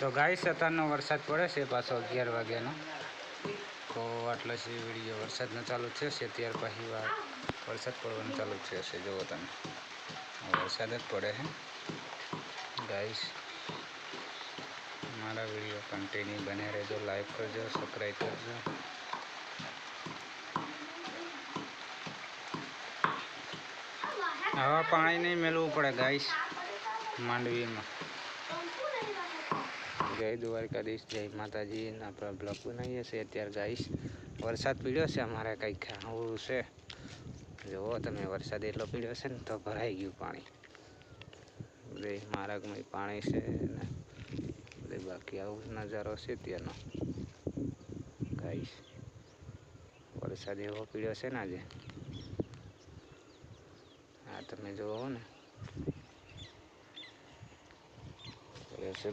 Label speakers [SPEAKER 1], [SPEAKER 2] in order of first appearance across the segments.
[SPEAKER 1] તો ગાઈસ, અત્યારનો વરસાદ પડે છે પાછો અગિયાર વાગ્યાનો. તો આટલો છે વીડિયો વરસાદનો ચાલુ થયો છે. ત્યાર પછી વાર વરસાદ પડવાનું ચાલુ થયો છે. જુઓ તમે. વરસાદ જ પડે છે. ગાઈસ, મારા વીડિયો કન્ટિન્યુ બને રહેજો. લાઈક કરજો સબસ્ક્રાઈબ કરજો. હવા પાણી નહીં મેળવવું પડે ગાઈસ માંડવીમાં. જય દ્વારકાધીશ, જય માતાજી. આપણે બ્લોગ બનાવીએ છીએ અત્યારે ગાઈશ. વરસાદ પીડ્યો છે અમારે કંઈક આવું છે. જુઓ તમે, વરસાદ એટલો પીડ્યો છે ને તો ભરાઈ ગયું પાણી. બધે માર્ગમાં પાણી છે ને બધે બાકી આવું નજારો છે ત્યાંનો ગાઈશ, વરસાદ એવો પીડ્યો છે ને આજે. હા તમે જુઓ ને. પડ્યો છે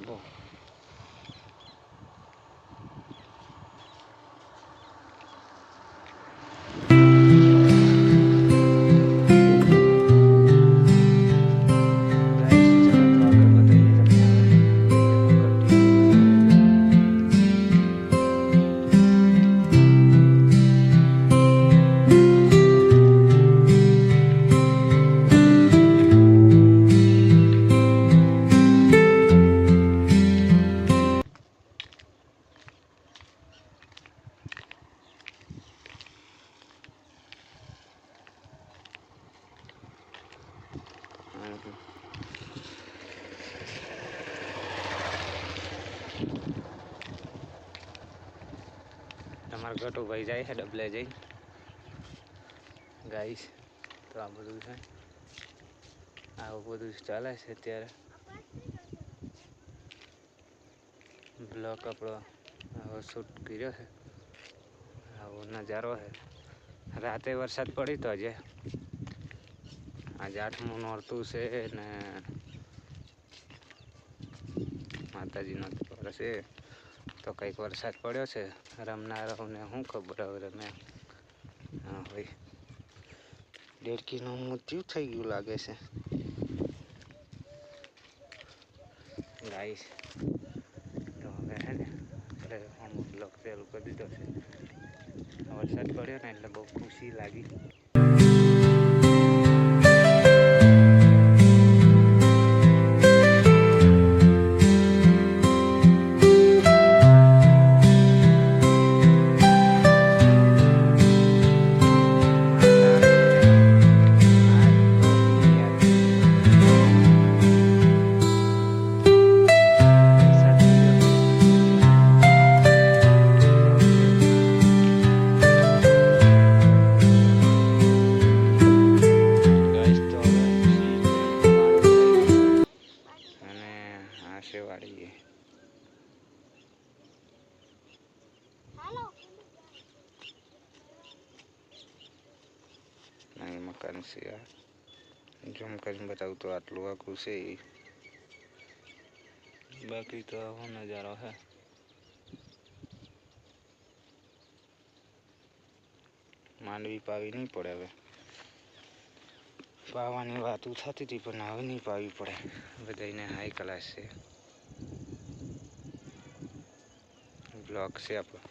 [SPEAKER 1] તમારે ઘટું ભાઈ જાય છે, ડબલે જઈ. ગાઈશ તો આ બધું છે. આવું બધું ચાલે છે અત્યારે. બ્લોક આપણો આવો શૂટ કર્યો છે. આવો નજારો છે. રાતે વરસાદ પડી તો આજે. આજે આઠમું નોરતું છે ને માતાજીનો તહેવાર છે. તો કંઈક વરસાદ પડ્યો છે. રમનારાઓને શું ખબર હવે રમે. હા ભાઈ દેડકીનું મૃત્યુ થઈ ગયું લાગે છે. ગાઈશ તો હવે હે ને એટલે અમુક બ્લોક ચાલુ કરી દીધો છે. વરસાદ પડ્યો ને એટલે બહુ ખુશી લાગી. આશેવાડી અહીં મકાન છે આ ઝૂમ કરીને બતાવું તો આટલું આખું છે ઈ. બાકી તો આવો નજારો છે માંડવી પાવી નહીં પડે હવે પાવાની વાતો થતી હતી, પણ હવે નહીં પાવી પડે. બધાને હાઈ ક્લાસ છે. બ્લોક છે આપણો.